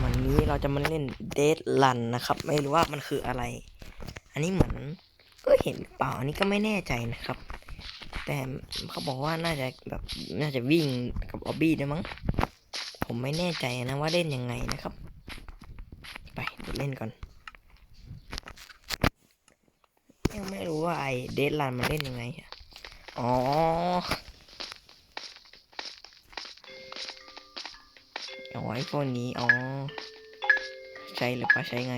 วันนี้เราจะมาเล่นเดดลันนะครับ ไม่รู้ว่ามันคืออะไร อันนี้เหมือนก็เห็นเปล่าอันนี้ก็ไม่แน่ใจนะครับ แต่เขาบอกว่าน่าจะแบบน่าจะวิ่งกับออบบี้ด้วยมั้งผมไม่แน่ใจนะว่าเล่นยังไงนะครับ ไปเล่นก่อน ยังไม่รู้ว่าไอเดดลันมันเล่นยังไงอะอ๋ ออ๋อไอโฟนนี้ อ๋อ ใช่หรือเปล่าใช้ไง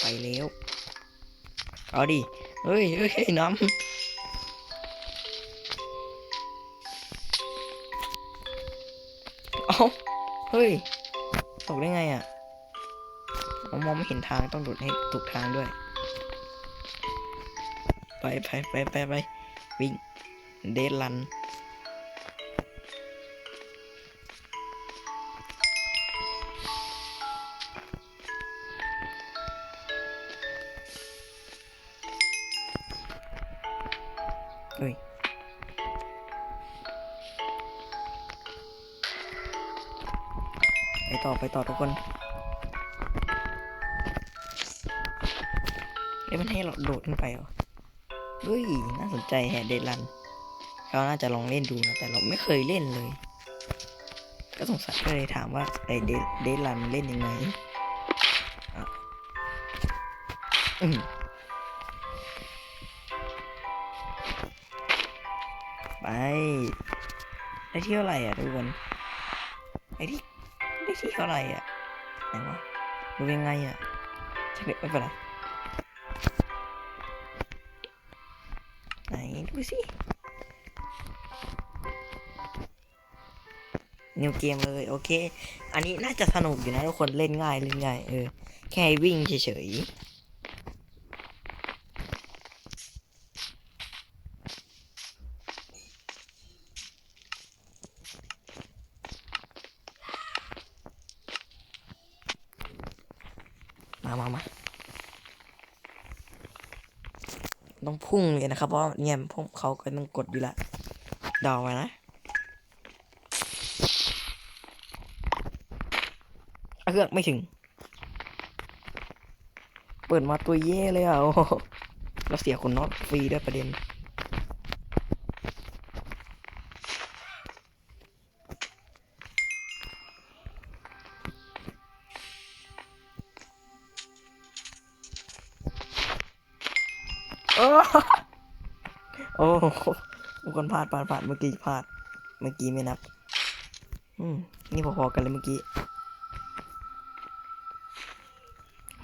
ไปแล้วเอาดิ เฮ้ยเฮ้ยน้ำเอาเฮ้ย ตกได้ไงอะ มองไม่เห็นทางต้องโดดให้ถูกทางด้วย ไปไปไปไปไปวิ่งเดดลันเฮ้ยไปต่อไปต่อทุกคนเอ้ยมันให้เราโดดขึ้นไปเหรอ ฮ้ย น่าสนใจแฮเดลันเราน่าจะลองเล่นดูนะ แต่เราไม่เคยเล่นเลย ก็สงสัยก็เลยถามว่าไอเดเดลันเล่นยังไงอืมไปได้ที่เท่าไหร่อะทุกคนไอที่ได้ที่เท่าไหร่อะไหนวะดูยังไงอะชักเด็กไม่เป็นไร ดูสินิวเกมเลยโอเค อันนี้น่าจะสนุกอยู่นะทุกคนเล่นง่ายเล่นง่ายเออแค่วิ่งเฉยๆ มามามา ต้องพุ่งเลยนะครับเพราะเนี่ยพวกเขาก็ต้องกดอยู่ละเดาไว้นะเครื่องไม่ถึง เปิดมาตัวเย่เลยอะแล้วเสียคนน็อตฟรีด้วยประเด็น หมีคนพลาดพลาดพลาดเมื่อกี้พลาด เมื่อกี้ไม่นับ อืม นี่พอๆกันเลยเมื่อกี้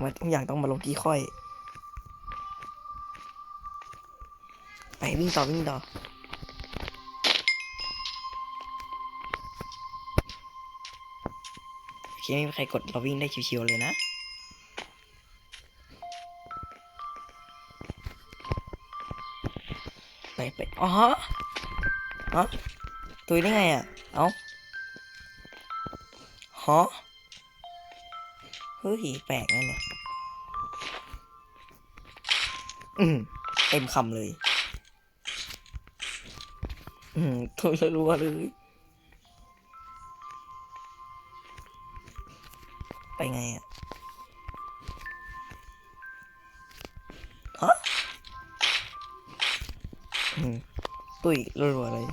ว่าทุกอย่างต้องมาลงที่ค่อย ไปวิ่งต่อวิ่งต่อโอเคไม่มีใครกดเราวิ่งได้ชิวๆเลยนะ อ๋อฮะฮะตุยได้ไงอะ เอาฮะเฮ้ยแปลกนั่นเนี่ยอืมเต็มคำเลย อืมตุยรัวๆเลย ไปไงอะ ตุ้ยรัวๆเลย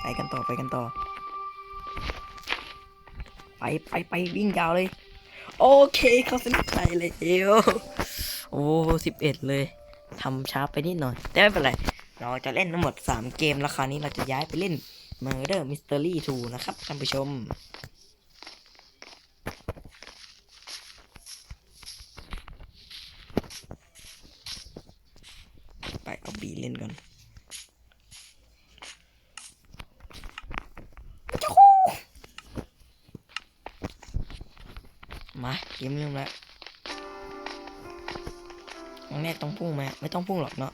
ไปกันต่อไปกันต่อ ไปไปไปวิ่งยาวเลย โอเคเข้าเส้นชัยเลยเอวโอ้สิบเอ็ดเลยทำช้าไปนิดหน่อย แต่ไม่เป็นไร เราจะเล่นทั้งหมด 3 เกมแล้วคานี้เราจะย้ายไปเล่น Murder Mystery 2 นะครับท่านผู้ชม ไปเอา บีเล่นก่อนจู๊มาเกมเริ่มแล้วครั้งแรกต้องพุ่งไหมไม่ต้องพุ่งหรอกเนาะ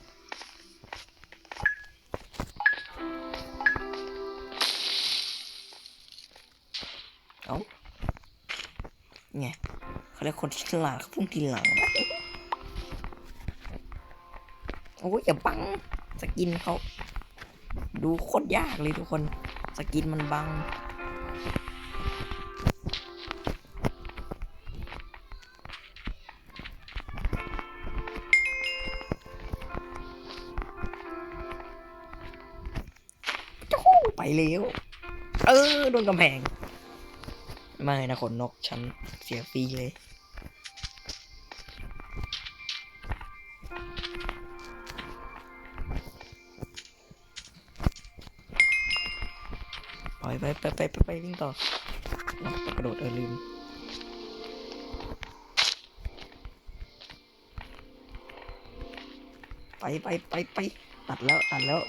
เอาไงเขาเรียกคนฉลาดเขาพุ่งทีหลัง โอ้ยอย่าบังสกินเขาดูโคตรยากเลยทุกคนสกินมันบัง ไปเร็วเออโดนกำแพง ไม่นะขนนกฉันเสียฟรีเลย ไปไปไปไปวิ่งต่อกระโดดเออลืมไปไปไปไปตัดแล้วตัดแล้ว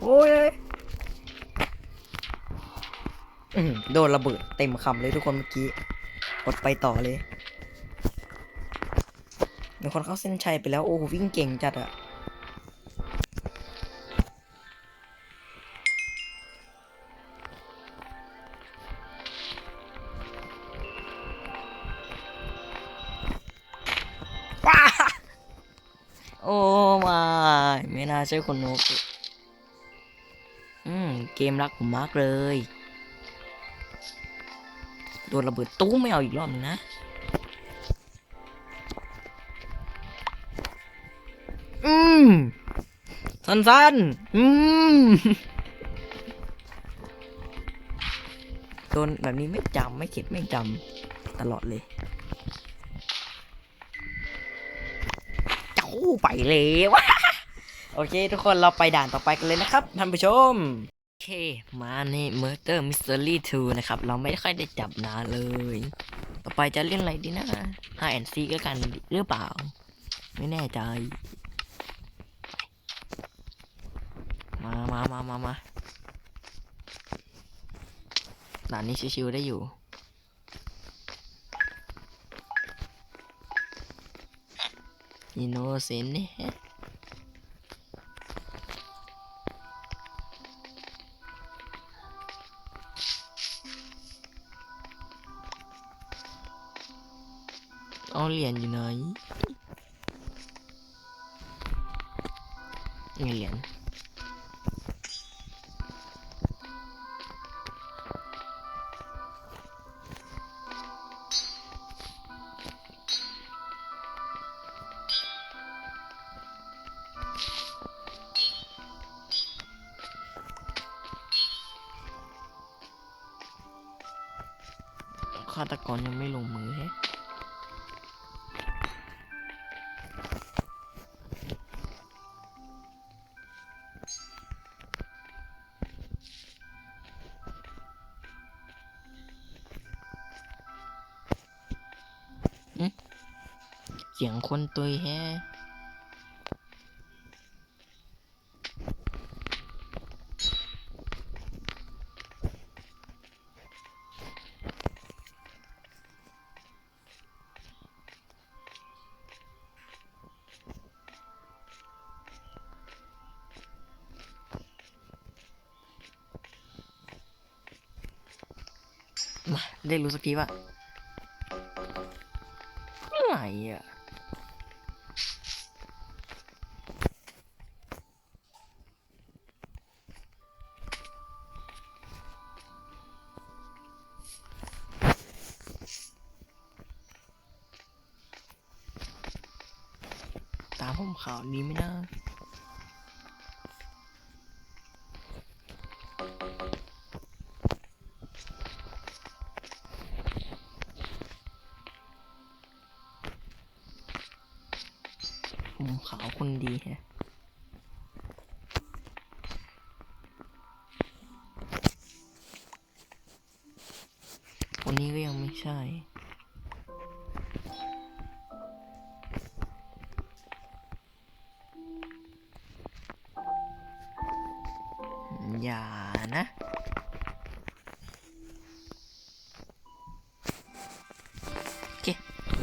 โอ้ยโดนระเบิดเต็มคำเลยทุกคนเมื่อกี้กดไปต่อเลยมีคนเข้าเส้นชัยไปแล้ว โอ้วิ่งเก่งจัดอะ ใช่คนนกอืม เกมรักผมมากเลย โดนระเบิดตู้ไม่เอาอีกรอบนึงนะอืม สั้นๆ อืม โดนแบบนี้ไม่จำไม่เข็ดไม่จำตลอดเลย เจ้าไปเลยวะ โอเค ทุกคนเราไปด่านต่อไปกันเลยนะครับท่านผู้ชม โอเค มาใน Murder Mystery 2 นะครับ เราไม่ค่อยได้จับนานเลย ต่อไปจะเล่นอะไรดีนะ 5NC ก็กันหรือเปล่า ไม่แน่ใจ มามามามามาด่านนี้ชิวๆได้อยู่อินโนเซนต์เนี่ย เอาเหรียญอยู่ไหนนี่เหรียญฆาตกรยัง เสียงคนตุยแฮะมาได้รู้สักทีว่า ตาผมข่าวนี้ไหมนะ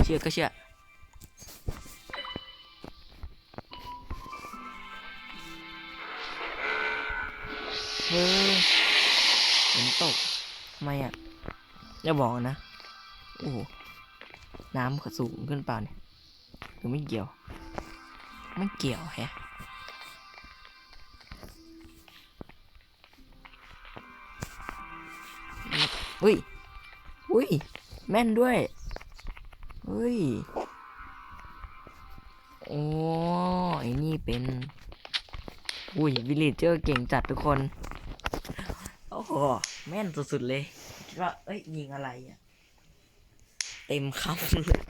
เชื่อก็เชื่อเฮ้ยฝนตกทำไมอะอย่าบอกนะ โอ้โหน้ำก็สูงขึ้นเปล่าเนี่ยหรือไม่เกี่ยว ไม่เกี่ยวแฮะอุ้ย อุ้ย แม่นด้วย เฮ้ย โอ้ไอ้นี่เป็น อุ้ยวิลเลจเจอร์เก่งจัดทุกคน โอ้โห แม่นสุดๆเลย คิดว่า เอ้ย ยิงอะไรอะ เต็มคำเลย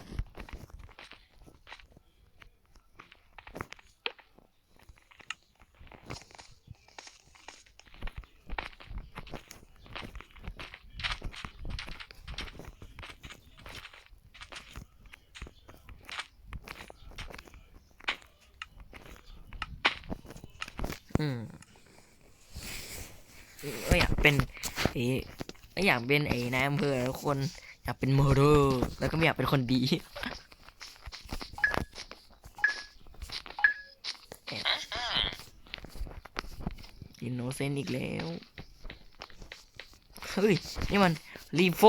อืมเอ้ยอยากเป็นเอ้ เป็นไอ้นายอำเภอทุกคนอยากเป็นโมเดอร์แล้วก็ไม่อยากเป็นคนดีอินโนเซนต์อีกแล้ว เฮ้ย นี่มันรีโฟ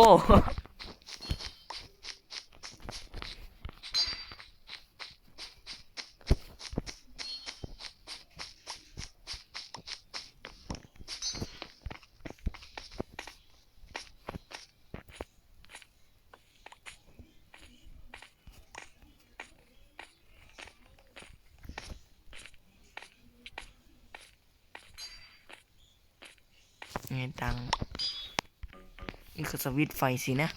วิตไฟสินะ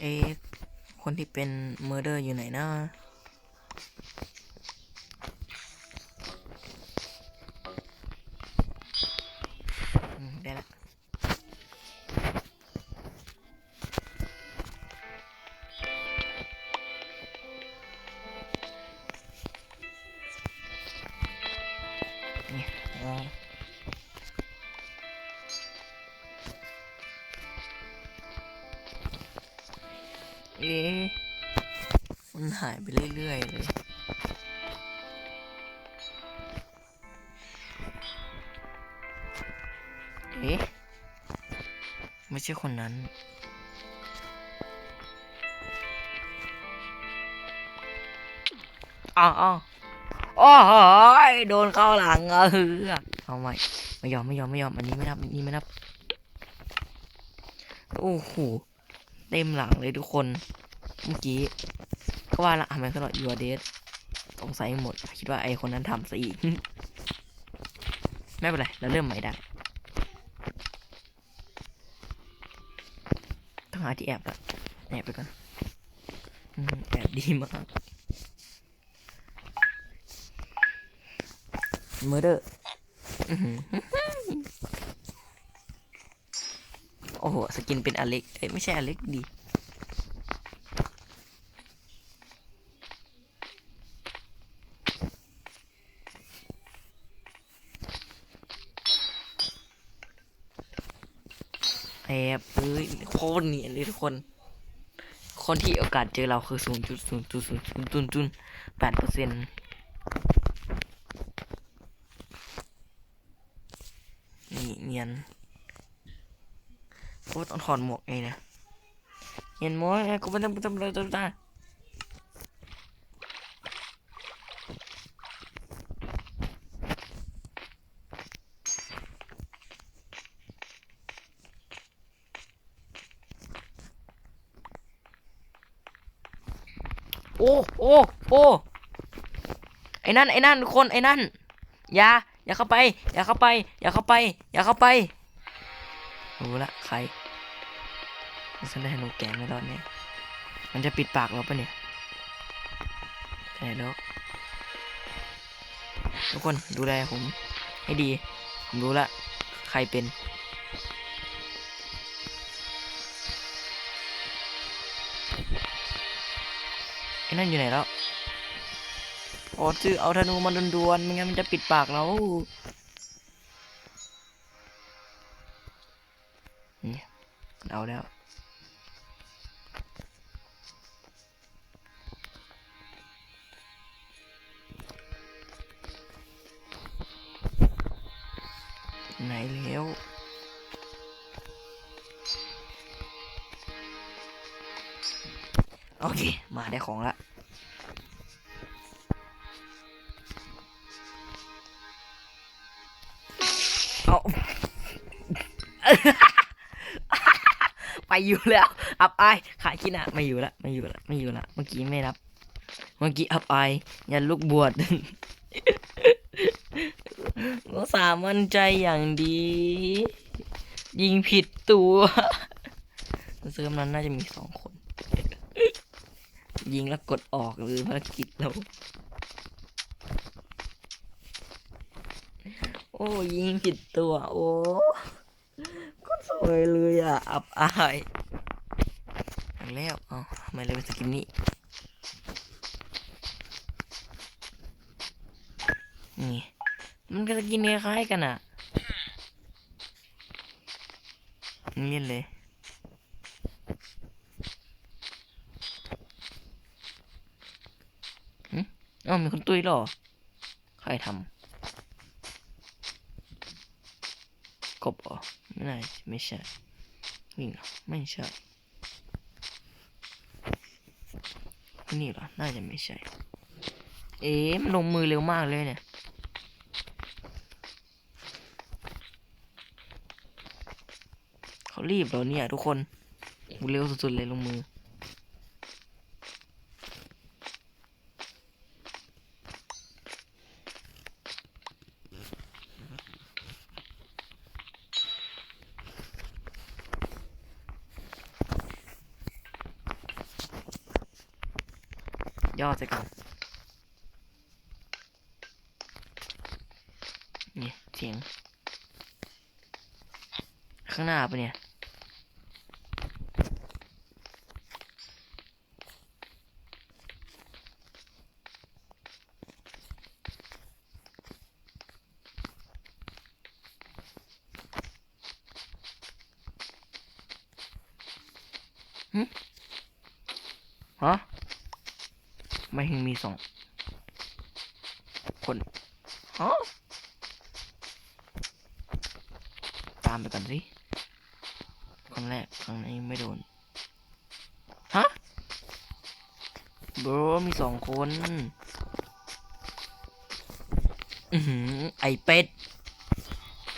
เอ๊คนที่เป็นเมอร์เดอร์อยู่ไหนนะ เอ๊ะ ไม่ใช่คนนั้น อ้าวอ้าวโอ้โหยโดนเข้าหลังเออเอาไม่ไม่ยอมไม่ยอมไม่ยอมอันนี้ไม่นับอันนี้ไม่นับโอ้โหเต็มหลังเลยทุกคน เมื่อกี้ก็ว่าละทำไมเขาบอยูเดสสงสัยหมด คิดว่าไอคนนั้นทำซะอีก ไม่เป็นไร เราเริ่มใหม่ได้ ต้อง หาที่แอบละแอบไปก่อนอืมแอบดีมาก เมอร์เดอร์โอ้โห สกินเป็นอเล็กเอ้ยไม่ใช่อเล็กดี บเอ้ยโคตรเนียนเลยทุกคน คนที่โอกาสเจอเราคือศูนย์จุดศูนย์จุดศูนย์จุดจุดแปดเปอร์เซ็นต์นี่เนียนโอ้ต้องถอดหมวกไงนะเนียนมั้ยกูไม่ต้องไม่ต้องเลยต้อง อ้โอ้โอ้ไอ้นั่นไอ้นั่นทุกคนไอ้นั่นอย่าอย่าเข้าไป อย่าเข้าไป อย่าเข้าไป อย่าเข้าไปรู้ละใครฉันได้หนูแก่ไม่รอดเนี่ยมันจะปิดปากเราปะเนี่ยใช่แล้วทุกคนดูแลผมให้ดี ผมรู้ละ ใครเป็น นั่นอยู่ไหนแล้วโอ้ชื่อเอาธนูมาดวนๆไม่งั้นมันจะปิดปากเรานี่เอาแล้วไหนแล้ว โอเค มาได้ของละเอาไปอยู่แล้ว อับอายขายกินอะไม่อยู่ละไม่อยู่ละไม่อยู่ละเมื่อกี้ไม่รับ เมื่อกี้อับอายยันลูกบวชก็สามั่นใจอย่างดี ยิงผิดตัวเซิร์ฟนั้นน่าจะมีสองคน ยิงแล้วกดออกหรือภารกิจเราโอ้ยิงผิดตัว โอ้ก็สวยเลยอะ อับอายเอาแล้วเอ้าทำไมเลยเป็นสกินนี้นี่ มันก็สกินคล้ายกันอะนี่เลย หึเอ้ามีคนตุ้ยหรอใครทำกบเหรอไม่น่ไม่ใช่วิ่งหรอไม่ใช่นี่หรอ น่าจะไม่ใช่ เอ๊มันลงมือเร็วมากเลยเนี่ย เขารีบเหรอเนี่ยทุกคน เร็วสุดๆเลยลงมือจะก่อนนี่เสียง ข้างหน้าปะเนี่ยหึฮะไม่ถึงมีสอง คนฮะตามไปก่อนสิคนแรกครั้งนี้ไม่โดน ฮะบรมีสองคน อือหือ ไอเป็ด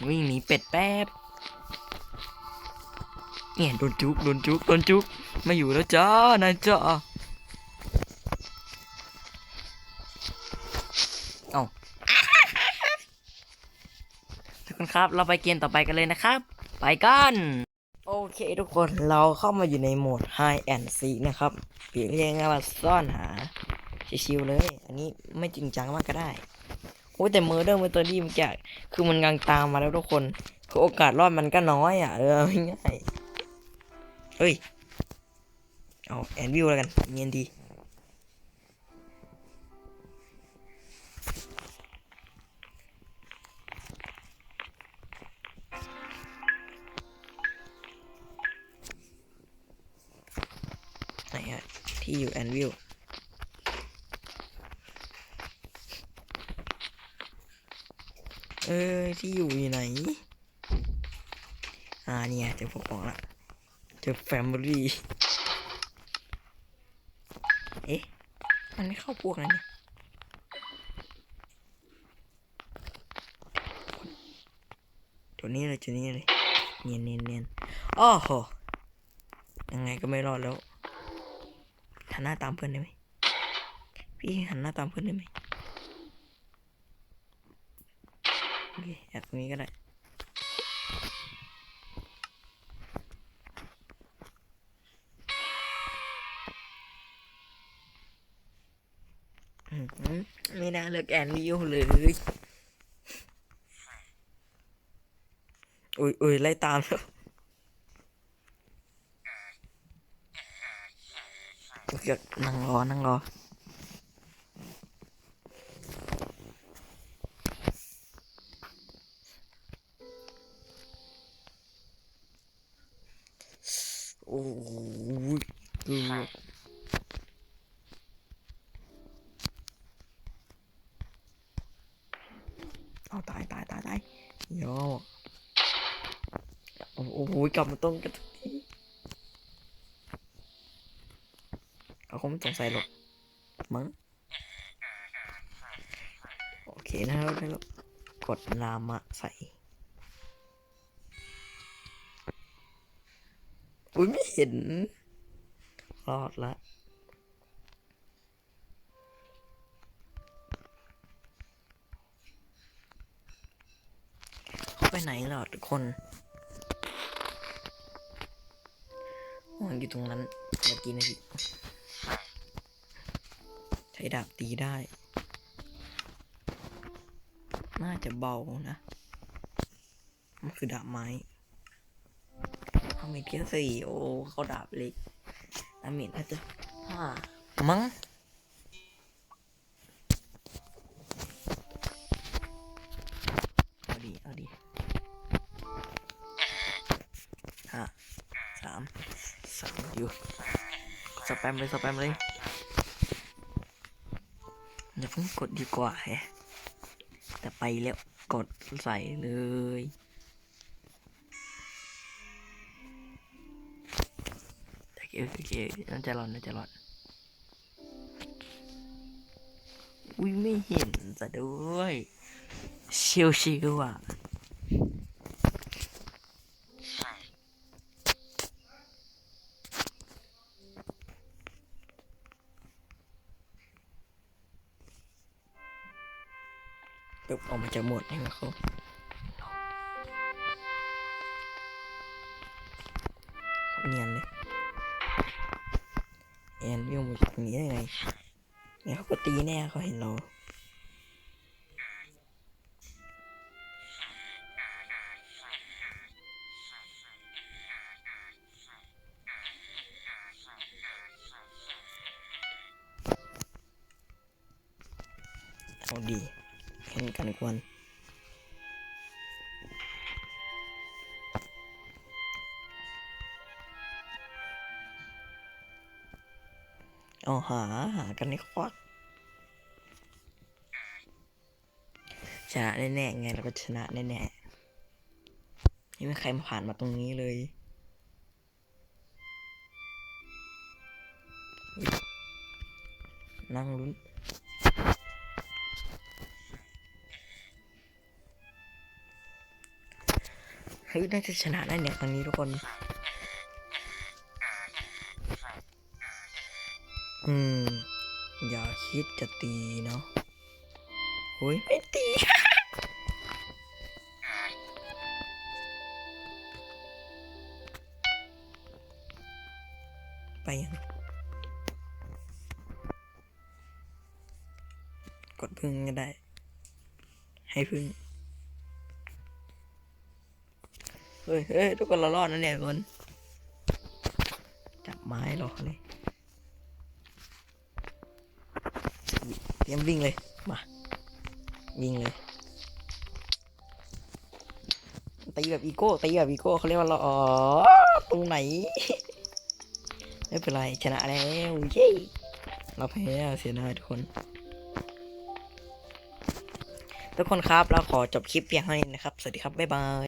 วิ่งหนีเป็ดแป๊บ เนี่ยโดนจุกโดนจุกโดนจุก ไม่อยู่แล้วจ้านายจ้าเอา คนครับ เราไปเกมต่อไปกันเลยนะครับ ไปกัน โอเคทุกคนเราเข้ามาอยู่ในโหมด Hide and Seek นะครับเปลี่ยนเรียกง่ายว่าซ่อนหาชิวๆเลย อันนี้ไม่จริงจังมากก็ได้โอ้แต่เมอร์เดอร์มือตัวนี้มันแกคือมันกำลังตามมาแล้วทุกคน คือโอกาสรอดมันก็น้อยอะ เออง่ายเฮ้ย เอาแอนวิวแล้วกันเงียนดี ที่อยู่แอนวิวเอ้ยที่อยู่อยู่ไหน อ่าเนี่ยเจอพวกของละเจอแฟมิลี่เอ๊ะ มันไม่เข้าพวกนั้นเนี่ยตัวนี้เลยตัวนี้เลย เนียนเนียนเนียนอ้อโหยังไงก็ไม่รอดแล้ว หันหน้าตามเพื่อนได้ไหมพี่หันหน้าตามเพื่อนได้ไหมโอเคแอบตรงนี้ก็ได้ไม่น่าเลือกแอนวิวเลยอุ้ยอุ้ยไล่ตามแล้ว อยากนั่งรอ นั่งรอ โอ้ยคืเอาตายตายตายตายโยอโอ้โหกลับมาต้องกระ กทีเขาคงไม่สงสัยหรอกมั้งโอเคนะครับแล้วกดนามะใส่อุ้ยไม่เห็น รอดละไปไหนหรอทุกคนอ๋ออยู่ตรงนั้นเมื่อกี้นะพี่ ใช้ดาบตีได้ น่าจะเบานะ มันคือดาบไม้ทำเมจแค่สี่โอ้เขาดาบเล็กดาเมจน่าจะห้ามั้งเอาดีเอาดีห้าสามสามอยู่สแปมเลยสแปมเลย กดดีกว่าแฮะแต่ไปแล้วกดใส่เลยโอเคโอเคน่าจะรอดน่าจะรอดอุ้ยไม่เห็นซะด้วยเชียวชิวอะ ปึ๊บออกมาจากโหมดให้มาเขา เอาหาหากันในควักชนะแน่ๆไงเราก็ชนะแน่ๆไม่มีใครมาผ่านมาตรงนี้เลยอุ๊ยนั่งลุ้นเฮ้ยน่าจะชนะได้เนี่ยครั้งนี้ทุกคน อืม อย่าคิดจะตีเนาะโอ้ยไม่ตี ไปยังกดพึ่งก็ได้ ให้พึ่งเฮ้ยเฮ้ยทุกคนเรารอดนะเนี่ยทุกคน จับไม้รอเลย เตรียมวิ่งเลย มาวิ่งเลย ตีแบบอีโก้ตีแบบอีโก้เขาเรียกว่าเราอ๋อตรงไหน ไม่เป็นไร ชนะแล้วเย้เราแพ้เสียดายทุกคน ทุกคนครับเราขอจบคลิปเพียงเท่านี้นะครับ สวัสดีครับ บ๊ายบาย